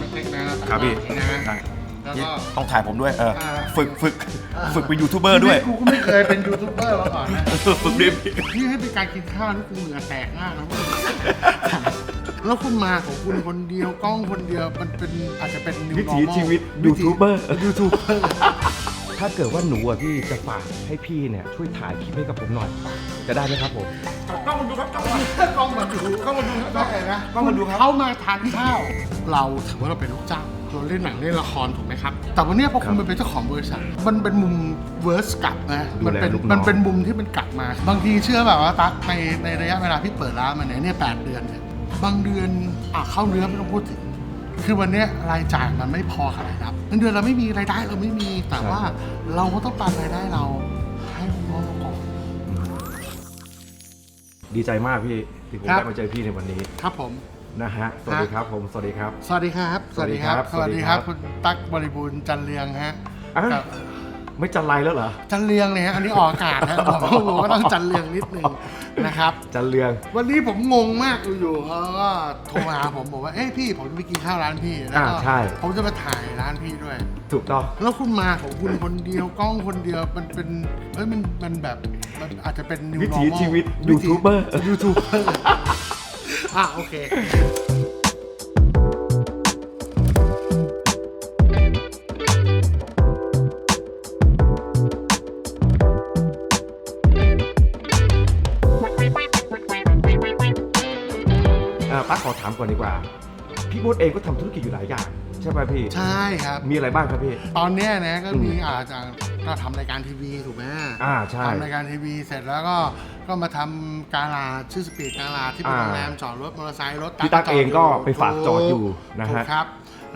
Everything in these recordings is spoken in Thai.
เล็กๆนะครับพี่นะได้แล้วนี่ก็ ต้องถ่ายผมด้วยเอออ่าฝึกฝึกฝึกเป็นยูทูบเบอร์ด้วย กูก็ไม่เคยเป็นยูทูบเบอร์มาก่อนนะฝึกดิพี่ให้เป็นการกินข้าวที่กูเหงื่อแตกมากนะแล้วคุณมาของคุณคนเดียวกล้องคนเดียวมันเป็นอาจจะเป็น new วิถี normal ชีวิตยูทูบเบอร์ยูทูบเบอร์ ถ้าเกิดว่าหนูอะพี่จะฝากให้พี่เนี่ยช่วยถ่ายคลิปให้กับผมหน่อย จะได้ไหมครับผมกล้องมาดูครับกล้องมาดูกล้องมาดูกล้องมาดูครับได้นะกล้องมาดูครับเข้ามาทานข้าว เราถือว่าเราเป็นลูกจ้างเราเล่นหนังเล่นละครถูกไหมครับ แต่วันเนี้ยพอคุณมาเป็นเจ้าของบริษัท มันเป็นมุมเวิร์สกลับนะ มันเป็นดูแลลูกน้องมันเป็นมุมที่มันกลับมา บางทีเชื่อแบบว่าตั๊กในในระยะเวลาที่เปิดร้านมาเนี่ยเนี่ยแปดเดือนเนี่ย บางเดือนอะเข้าเนื้อไม่ต้องพูดถึง คือวันเนี้ยรายจ่ายมันไม่พอขนาดครับเงินเดือนเราไม่มีรายได้เราไม่มี แต่ว่าเราก็ต้องปันรายได้เราให้ลูกน้องเราก่อน ดีใจมากพี่ที่ผมครับ ได้มาเจอพี่ในวันนี้ครับผม นะฮะสวัสดีครับผมสวัสดีครับ สวัสดีครับ สวัสดีครับสวัสดีครับสวัสดีครับคุณตั๊กบริบูรณ์จันเรียงฮะอ้าวครับ ไม่จันไรแล้วเหรอ จันเรียงเลยฮะอันนี้ออกอากาศฮะผมผมก็ต้องจันเรียงนิดนึงนะครับ จันเรือง วันนี้ผมงงมากอยู่ๆเขาก็โทรมาหาผมบอกว่า เอ้ยพี่ผมจะไปกินข้าวร้านพี่แล้วก็อ่าใช่ ผมจะมาถ่ายร้านพี่ด้วย ถูกต้อง แล้วคุณมาของคุณคนเดียวกล้องคนเดียวมันเป็นเอ้ยมันมันแบบมันอาจจะเป็น new วิถี normal ชีวิตวิถียูทูบเบอร์ยูทูบเบอร์อะโอเค ขอถามก่อนดีกว่า พี่มดเองก็ทำธุรกิจอยู่หลายอย่าง ใช่ไหมพี่ ใช่ครับ มีอะไรบ้างครับพี่ ตอนเนี้ยนะก็มีอืมอาจจะก็ทำรายการทีวีถูกไหมอ่าใช่ทำรายการทีวีเสร็จแล้วก็ก็มาทำการลาชื่อสปีดการลาที่เป็นอ่าโรงแรมจอดรถมอเตอร์ไซค์รถพี่ตั๊กเองก็ไปฝากจอดอยู่นะฮะถูกครับ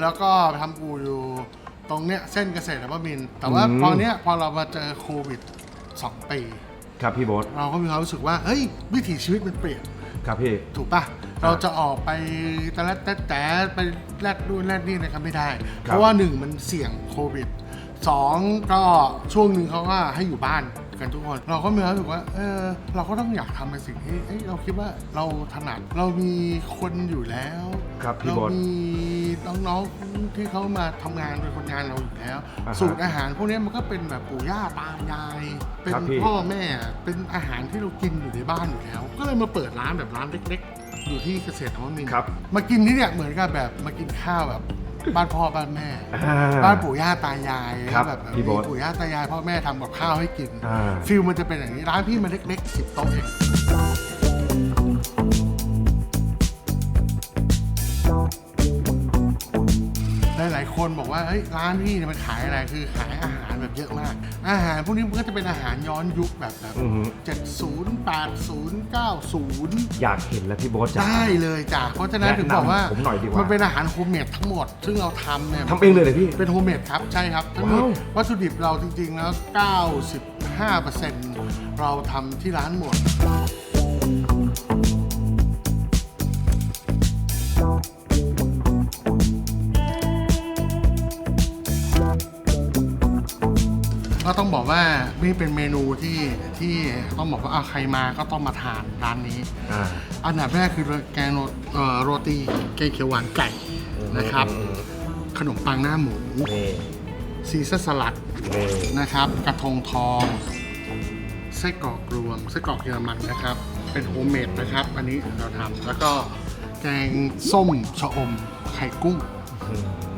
แล้วก็ทำปูอยู่ตรงเนี้ยเส้นเกษตรนวมินทร์แต่ว่าอืม พอเนี้ยพอเรามาเจอโควิด2ปี ครับพี่โบดเราก็มีความรู้สึกว่าเฮ้ยวิถีชีวิตมันเปลี่ยน ครับพี่ ถูกปะ เราจะออกไปแต่ละแต่แต่ไปแลดนู่นแลดนี่นะครับไม่ได้ครับเพราะว่าหนึ่งมันเสี่ยงโควิดสองก็ช่วงหนึ่งเขาก็ให้อยู่บ้านกันทุกคนเราก็มีความรู้สึกว่าเออเราก็ต้องอยากทำในสิ่งที่เอ้ยเราคิดว่าเราถนัดเรามีคนอยู่แล้วครับพี่เราโบดมีน้องๆที่เขามาทำงานเป็นคนงานเราอยู่แล้ว อ่าฮะสูตรอาหารพวกนี้มันก็เป็นแบบปู่ย่าตายาย เป็นครับพี่ พ่อแม่เป็นอาหารที่เรากินอยู่ในบ้านอยู่แล้ว ก็เลยมาเปิดร้านแบบร้านเล็กๆ อยู่ที่เกษตรนวมินทครับมากินที่เนี่ยเหมือนกับแบบมากินข้าวแบบ บ้านพ่อบ้านแม่ อ่าบ้านปู่ย่าตายายครับแบบพี่โบ๊ทมีปู่ย่าตายายพ่อแม่ทำกับข้าวให้กินอ่า ฟิลมันจะเป็นอย่างนี้ร้านพี่มันเล็กๆสิบโต๊ะเอง คนบอกว่าเฮ้ยร้านพี่เนี่ยมันขายอะไรคือขายอาหารแบบเยอะมาก อาหารพวกนี้มันก็จะเป็นอาหารย้อนยุคแบบแบบอือฮึ เจ็ดศูนย์แปดศูนย์เก้าศูนย์ อยากเห็นแล้วพี่โบดจ้ะ ได้เลยจ้ะเพราะฉะนั้นแนะนำถึงบอกว่าผมหน่อยดีกว่ามัมันเป็นอาหารโฮมเมดทั้งหมด ซึ่งเราทำเนี่ยทำเองเลยเหรอพี่ เป็นโฮมเมดครับใช่ครับทั้งหมดว้าว วัตถุดิบเราจริงๆแล้ว 95%เราทำที่ร้านหมด ก็ต้องบอกว่านี่เป็นเมนูที่ที่ต้องบอกว่าเอาใครมาก็ต้องมาทานร้านนี้ อ่า อันดับแรกคือแกงโรเอ่อโรตีแกงเขียวหวานไก่นะครับ อืม ขนมปังหน้าหมูนี่ซีซ่าสลัด นี่นะครับกระทงทองไส้กรอกรวมไส้กรอกเยอรมันนะครับ เป็นโฮมเมดนะครับ อันนี้เราทำแล้วก็แกงส้มชะอมไข่กุ้ง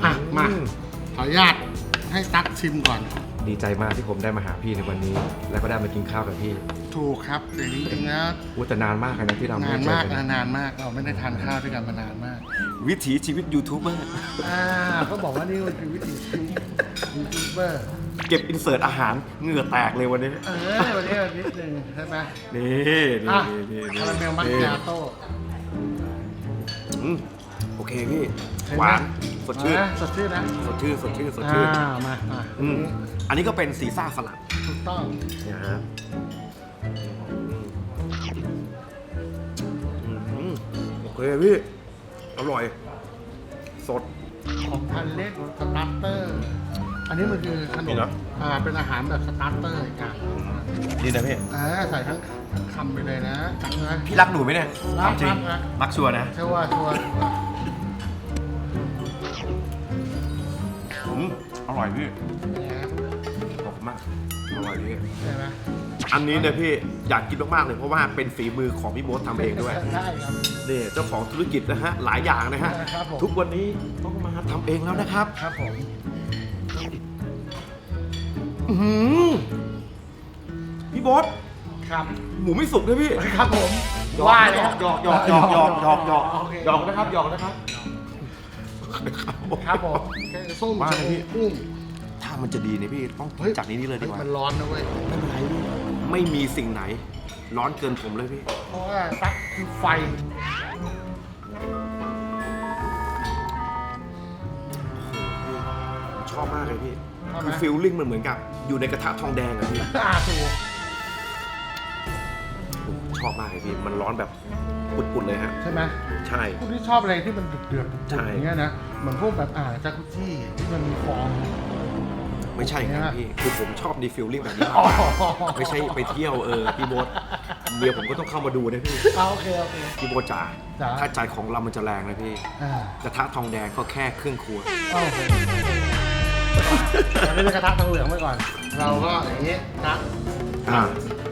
อะ มาขออนุญาตให้ตักชิมก่อน ดีใจมากที่ผมได้มาหาพี่ในวันนี้ แล้วก็ได้มากินข้าวกับพี่ถูกครับแต่จริงๆแล้วอู้แต่นานมากเลยนะที่เราไม่นานได้เจอมากกันะนนานมากเราไม่ได้ทานข้าวด้วยกันมานานมากวิถีชีวิตยูทูบเบอร์อ่าก็บอกว่านี่มันคือวิถีชีวิตยูทูบเบอร์เก็บอินเสิร์ตอาหารเหงื่อแตกเลยวันนี้ เออวันนี้นิดนึงใช่ไหมนี่นี่อะนี่นี่คาราเมลมัคนี่คิอาโต้อืม โอเคพี่ เห็นไหม หวานสดชื่นนะสดชื่นนะสดชื่น สดชื่น สดชื่นอ่ามามาอืมอันนี้ก็เป็นซีซ่าสลัดถูกต้องนะฮะอืมโอเคพี่ อร่อย สด ของพันเล็กสตาร์เตอร์ อันนี้มันคือขนนี่มเหรอ อ่าเป็นอาหารแบบสตาร์เตอร์อีกอย่างดีนะพี่ อ่าใส่ทั้งทั้งคำไปเลยนะจังนะ พี่รักหนูไหมเนี่ยรักถามจริงรักรักชัวร์นะ เชื่อว่าชัวร์ ร่อยพี่เนี่ยขอบคุณมากอร่อยพี่ใช่ไหมอันนี้เนี่ยพี่อยากกินมากๆเลยเพราะว่าเป็นฝีมือของพี่โบ๊ททำเองด้วยใช่ครับนี่เจ้าของธุรกิจนะฮะหลายอย่างนะฮะครับผมทุกวันนี้ต้องมาทำเองแล้วนะครับครับผมอื้อหือพี่โบ๊ทครับหมูไม่สุกด้วยพี่ครับผมหยอกว่าหเลยยอกหยอกหยอกหยอกหยอกหยอกหยอกโอเคหยอกนะครับหยอกนะครับ ครับผมแกงส้มว่าเลยพี่ กุ้งถ้ามันจะดีเนี่ยพี่ต้องเฮ้ยจากนี้นี่เลยดีกว่า มันร้อนนะเว้ย ไม่เป็นไรพี่ไม่มีสิ่งไหน ร้อนเกินผมเลยพี่ เพราะว่าตั๊กคือไฟ ชอบมากเลยพี่ชอบไหม คือฟิลลิ่งมันเหมือนกับอยู่ในกระทะทองแดงอะพี่อ่าถูกชอบมากเลยพี่ มันร้อนแบบ ปุดๆเลยฮะ ใช่ไหมใช่ พวกที่ชอบอะไรที่มันเดือดๆใช่ อย่างเงี้ยนะเหมือนพวกแบบอ่าจากุชี่ที่มันมีฟอง ไม่ใช่ครับพี่ คือผมชอบดีฟิลลิ่งแบบนี้มากอ๋อกว่าไม่ใช่ไปเที่ยวเออพี่โบ๊ทเมียผมก็ต้องเข้ามาดูนะพี่เอาโอเคโอเค พี่โบ๊ทจ๋าจ๋า ถ้าใจของเรามันจะแรงนะพี่ อ่ากระทะทองแดงก็แค่เครื่องครัว โอเคอันนี้เป็นกระทะทองเหลืองไว้ก่อน เราก็อย่างนี้นะอ่า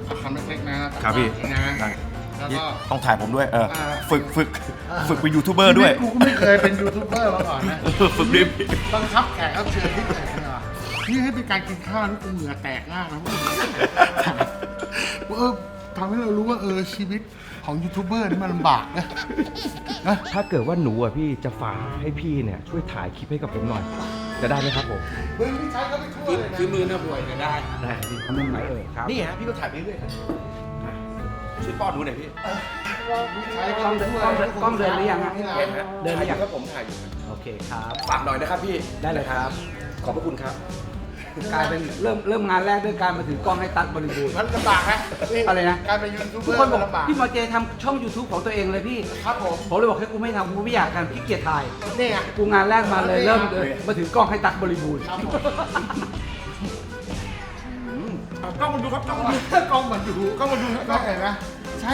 เอาคำเล็กๆนะครับพี่นะได้ แล้วก็ต้องถ่ายผมด้วยเอออ่าฝึกฝึกอ่าฝึกเป็นยูทูบเบอร์ด้วย กูก็ไม่เคยเป็นยูทูบเบอร์มาก่อนนะเออฝึกดิพี่บังคับแขกรับเชิญที่ไหนเนี่ยว่ะนี่ให้เป็นการกินข้าวนี่กูเหงื่อแตกมากนะเออทำให้เรารู้ว่าเออชีวิตของยูทูบเบอร์นี่มันลำบากนะนะถ้าเกิดว่าหนูอะพี่จะฝากให้พี่เนี่ยช่วยถ่ายคลิปให้กับผมหน่อย จะได้ไหมครับผมมึงนี่ใช้ก็ไม่ทั่วเลยนะ คือมือนะป่วยจะได้ ได้พี่ทำยังไงเอ่ยครับ นี่ฮะพี่ก็ถ่ายไปเรื่อยๆ ช่วยป้อนดูหน่อยพี่ใช้ก็ไม่ทั่วกล้องเดินกล้องเดินหรือยังฮะ เห็นฮะเดินหรือยังก็ผมถ่ายอยู่โอเคครับ ฝากหน่อยนะครับพี่ได้เลยครับ ขอบพระคุณครับกลายเป็นเริ่มเริ่มงานแรกด้วยการมาถือกล้องให้ตั๊กบริบูรณ์มันลำบากฮะอะไรนะการเป็นยูทูบเบทุอกร์คนบมัอนกลำบากพี่หมอเจทำช่อง YouTube ของตัวเองเลยพี่ ครับผมผมเลยบอกให้กูไม่ทำกูไม่อยากกันพี่เกียจถ่าย นี่ไง กูงานแรกมาเลยเริ่มเลยมาถือกล้องให้ตั๊กบริบูรณ์ ครับผม กล้องมันดูครับกล้องมันดูกล้องมันดูกล้องมันดูก็เห็นไหมใช้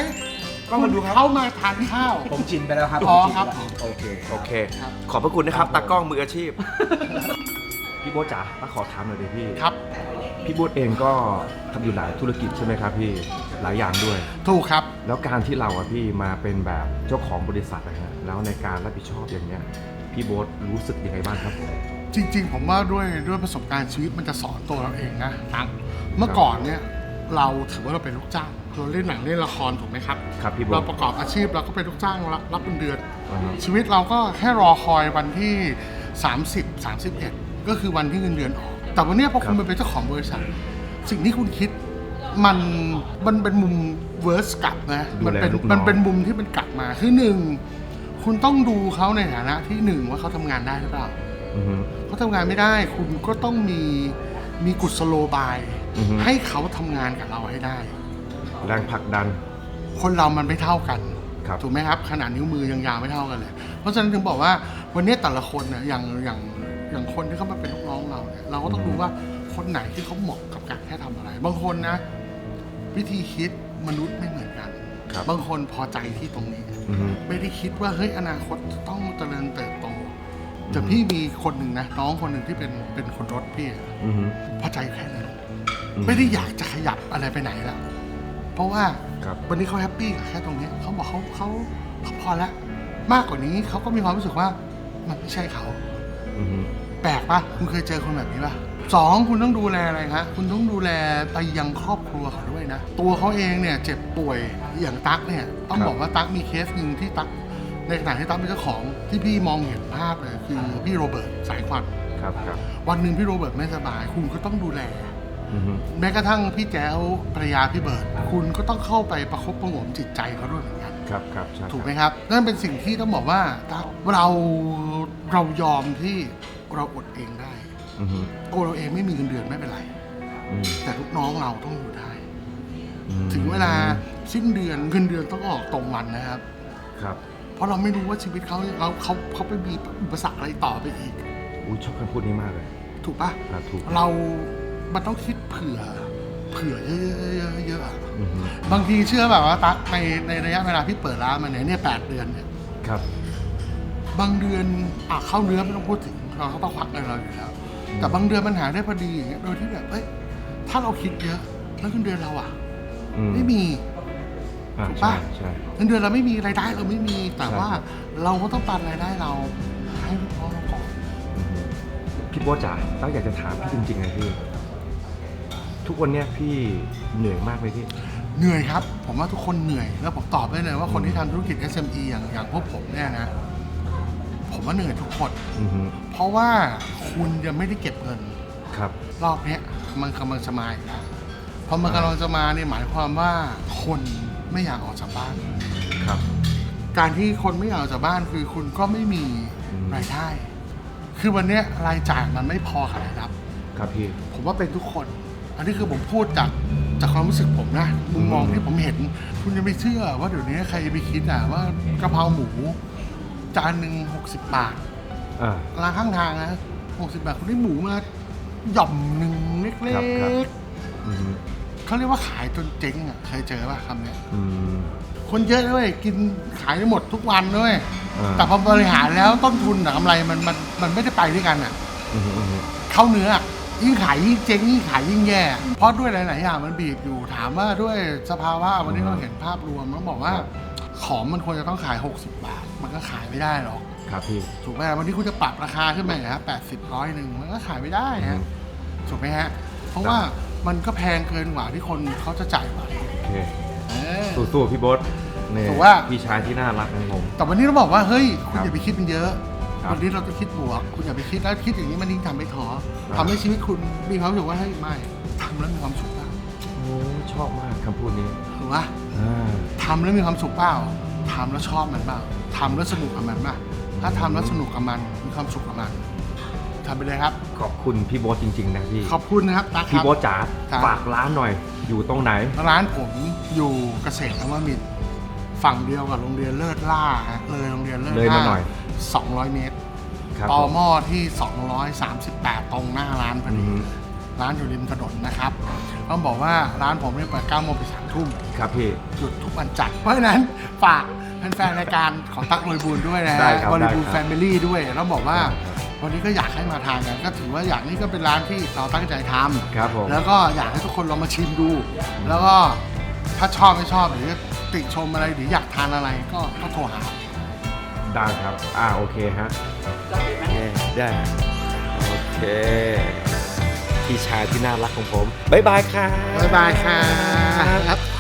กล้องมันดูครับเข้ามาทานข้าว ผมชินไปแล้วครับอ๋อผมชินครับไปแล้วโอเคโอเคครับขอบพระคุณนะครับตากล้องมืออาชีพ พี่โบ๊ทจ๋าถ้าขอถามหน่อยเลยพี่ครับ พี่โบ๊ทเองก็ทำอยู่หลายธุรกิจใช่ไหมครับพี่หลายอย่างด้วย ถูกครับ แล้วการที่เราอะพี่มาเป็นแบบเจ้าของบริษัทนะฮะแล้วในการรับผิดชอบอย่างเนี้ยพี่โบ๊ทรู้สึกยังไงบ้างครับผม จริงๆ ผมว่าด้วยด้วยประสบการณ์ชีวิตมันจะสอนตัวเราเองนะตังเมื่อก่อนเนี่ยเราถือว่าเราเป็นลูกจ้างเราเล่นหนังเล่นละครถูกไหมครับ ครับพี่โบ๊เราทประกอบอาชีพเราก็เป็นลูกจ้างรับรับเป็นเดือน อ่าฮะ ชีวิตเราก็แค่รอคอยวันที่ 30 31 ก็คือวันที่เงินเดือนออก แต่วันเนี้ยพอคุณครับมาเป็นเจ้าของบริษัท สิ่งที่คุณคิดมันมันเป็นมุมเวิร์สกลับนะมัเป็นดูแลลูกน้อง มันเป็นมุมที่มันกลับมาคือหนึ่งคุณต้องดูเขาในฐานะที่หนึ่งว่าเขาทำงานได้หรือเปล่า อือฮึ เขาทำงานไม่ได้ คุณก็ต้องมีมีกุศโลบาย อือฮึ ให้เขาทำงานกับเราให้ได้ แรงผลักดัน คนเรามันไม่เท่ากัน ครับ ถูกไหมครับ ขนาดนิ้วมือยังยาวไม่เท่ากันเลย เพราะฉะนั้นถึงบอกว่าวันนี้แต่ละคนเนี่ยอย่างอย่างอย่างคนที่เขามาเป็นลูกน้องเราเนี่ยเราก็ต้องดูว่าคนไหนที่เขาเหมาะกับการแค่ทำอะไร บางคนนะ วิธีคิดมนุษย์ไม่เหมือนกันครับบางคนพอใจที่ตรงนี้ อือฮึ ไม่ได้คิดว่าเฮ้ยอนาคตจะต้องเจริญเติบโต แต่พี่มีคนหนึ่งนะน้องคนหนึ่งที่เป็นเป็นคนรถพี่อะอือฮึพอใจแค่นั้นอืไม่ได้อยากจะขยับอะไรไปไหนแล้วเพราะว่าครับ วันนี้เขาแฮปปี้กับแค่ตรงเนี้ยเขาบอกเขาเขาเขาพอแล้วมากกว่านี้เขาก็มีความรู้สึกว่ามันไม่ใช่เขา อือฮึแปลกปะคุณเคยเจอคนแบบนี้ปะสองคุณต้องดูแลอะไรฮะคุณต้องดูแลไปยังครอบครัวเขาด้วยนะ ตัวเขาเองเนี่ยเจ็บป่วยอย่างตั๊กเนี่ย ต้องบอกว่าตั๊กมีเคสหนึ่งที่ตั๊ก ในขณะที่ตั๊กเป็นเจ้าของที่พี่มองเห็นภาพเลยคือพี่โรเบิร์ตสายควันครับครับวันหนึ่งพี่โรเบิร์ตไม่สบาย คุณก็ต้องดูแล อือฮึแม้กระทั่งพี่แจ้วภรรยาพี่เบิร์ดคุณก็ต้องเข้าไปประคบประหงมจิตใจเขาด้วยเหมือนกัน ครับครับใช่ถูกไหมครับ นั่นเป็นสิ่งที่ต้องบอกว่าเราเรายอมที่เราอดเองได้อือฮึตัวเราเองไม่มีเงินเดือนไม่เป็นไร อืมแต่ลูกน้องเราต้องอยู่ได้ อืมถึงเวลาสิ้นเดือนเงินเดือนต้องออกตรงวันนะครับ ครับ เพราะเราไม่รู้ว่าชีวิตเขาเราเขาเขาไปมีอุปสรรคอะไรต่อไปอีกอุ้ยชอบคำพูดนี้มากเลย ถูกปะครับถูก เรา มันต้องคิดเผื่อ เผื่อเยอะๆเยอะๆอะอือฮึบางทีเชื่อแบบว่าตั๊กในในระยะเวลาที่เปิดร้านมาเนี่ยเนี่ยแปดเดือนเนี่ย ครับ บางเดือนอะเข้าเนื้อไม่ต้องพูดถึงเราก็ต้องควักเงินเราอยู่แล้วแต่บางเดือนมันหาได้พอดีอย่างเงี้ยโดยที่แบบเอ้ยถ้าเราคิดเยอะแล้วเงินเดือนเราอะ อืไม่มี อ่าถูกใช่ปะใช่ เงินเดือนเราไม่มีรายได้เราไม่มีแต่ใช่ว่าเราก็ต้องปันรายได้เราให้ลูกน้องเราก่อนพี่โบ๊ทจ๋าตั้งอยากจะถามพี่จริงๆเลยพี่ ทุกวันเนี้ยพี่เหนื่อยมากไหมพี่ เหนื่อยครับ ผมว่าทุกคนเหนื่อย แล้วผมตอบได้เลยว่าคนที่ทำธุรกิจ SME อย่างอย่างพวกผมเนี่ยนะ ผมว่าเหนื่อยทุกคน อือฮึเพราะว่าคุณยังไม่ได้เก็บเงิน ครับ รอบเนี้ยมันกำลังจะมาอีกแล้วพอมันกำลังจะมาเนี่ยหมายความว่าคน ไม่อยากออกจากบ้าน ครับ การที่คนไม่อยากออกจากบ้านคือคุณก็ไม่มีอืมรายได้ คือวันเนี้ยรายจ่ายมันไม่พอขนาดรับ ครับพี่ ผมว่าเป็นทุกคน อันนี้คือผมพูดจากจากความรู้สึกผมนะ มุมมองอืมที่ผมเห็น คุณจะไม่เชื่อว่าเดี๋ยวนี้ใครไปคิดอะว่ากะเพราหมู จานหนึ่งหกสิบบาทอ่า ร้านข้างทางนะหกสิบบาทคุณได้หมูมาหย่อมหนึ่งเล็ครับครับกอือฮึๆ เขาเรียกว่าขายจนเจ๊งอะเคยเจอป่ะคำเนี้ยอืม คนเยอะด้วยกินขายได้หมดทุกวันด้วยอ่า แต่พอบริหารแล้วต้นทุนกับกำไรมันมันมันไม่ได้ไปด้วยกันอะ อือฮึอือฮึเข้าเนื้ออะยิ่งขายยิ่งเจ๊งยิ่งขายยิ่งแย่เพราะด้วยหลาย ๆ อย่างมันบีบอยู่ถามว่าด้วยสภาวะวันนี้เราเห็นภาพรวมต้องบอกว่า ของมันควรจะต้องขาย 60 บาท มันก็ขายไม่ได้หรอกครับพี่ ถูกไหมวันนี้คุณจะปรับราคาขึ้นมาอีกฮะแปดสิบร้อยหนึ่งมันก็ขายไม่ได้อืฮะมถูกไหมฮะเพราะว่า มันก็แพงเกินกว่าที่คนเขาจะจ่ายไหวโอเคเออ สู้ๆพี่โบ๊ทเนี่ยถูกว่า พี่ชายที่น่ารักของผม แต่วันนี้เราบอกว่าเฮ้ยคุณครับอย่าไปคิดมันเยอะ ครับ วันนี้เราต้องคิดบวก คุณอย่าไปคิดแล้วคิดอย่างนี้มันยิ่งทำให้ท้อครับทำให้ชีวิตคุณมีความรู้สึกว่าเฮ้ยไม่ทำแล้วมีความสุขเปล่าโอ้ชอบมากคำพูดนี้ถูกปะอ่า ทำแล้วมีความสุขเปล่าทำแล้วชอบมันเปล่าทำแล้วสนุกกับมันเปล่าถ้าทำแล้วสนุกกับมันมีความสุขกับมัน ทำไปเลยครับ ขอบคุณพี่โบ๊ทจริง ๆ นะพี่ ขอบคุณนะครับตั๊กคพี่รับ โบ๊ทจ๋าครับ ฝากร้านหน่อย อยู่ตรงไหน ร้านผมอยู่เกษตรนวมินทร์ฝั่งเดียวกับโรงเรียนเลิศล่าฮะเลยโรงเรียนเลิศเลยล่ามาหน่อย 200 เมตรครับตอผม หม้อที่ 238 ตรงหน้าร้านพออืดีมร้านอยู่ริมถนนนะครับ ต้องบอกว่าร้านผมเนี่ยเปิด9โมงไป3ทุ่ม ครับพี่ หยุดทุกวันจันทร์เพราะฉะนั้นฝากแฟนๆรายการของตั๊กบริบูรณ์ด้วยนะได้ฮะครับบริบูรณ์ได้แฟครับมิลี่ด้วย แล้วบอกว่าได้ครับ วันนี้ก็อยากให้มาทานกันก็ถือว่าอย่างนี้ก็เป็นร้านที่เราตั้งใจทำครับผมแล้วก็อยากให้ทุกคนลองมาชิมดู แล้วก็ถ้าชอบไม่ชอบหรือติชมอะไรหรืออยากทานอะไรก็ก็โทรหาได้ครับ อ่าโอเคฮะได้ โอเค พี่ชายที่น่ารักของผม บ๊ายบายครับบ๊ายบายครับ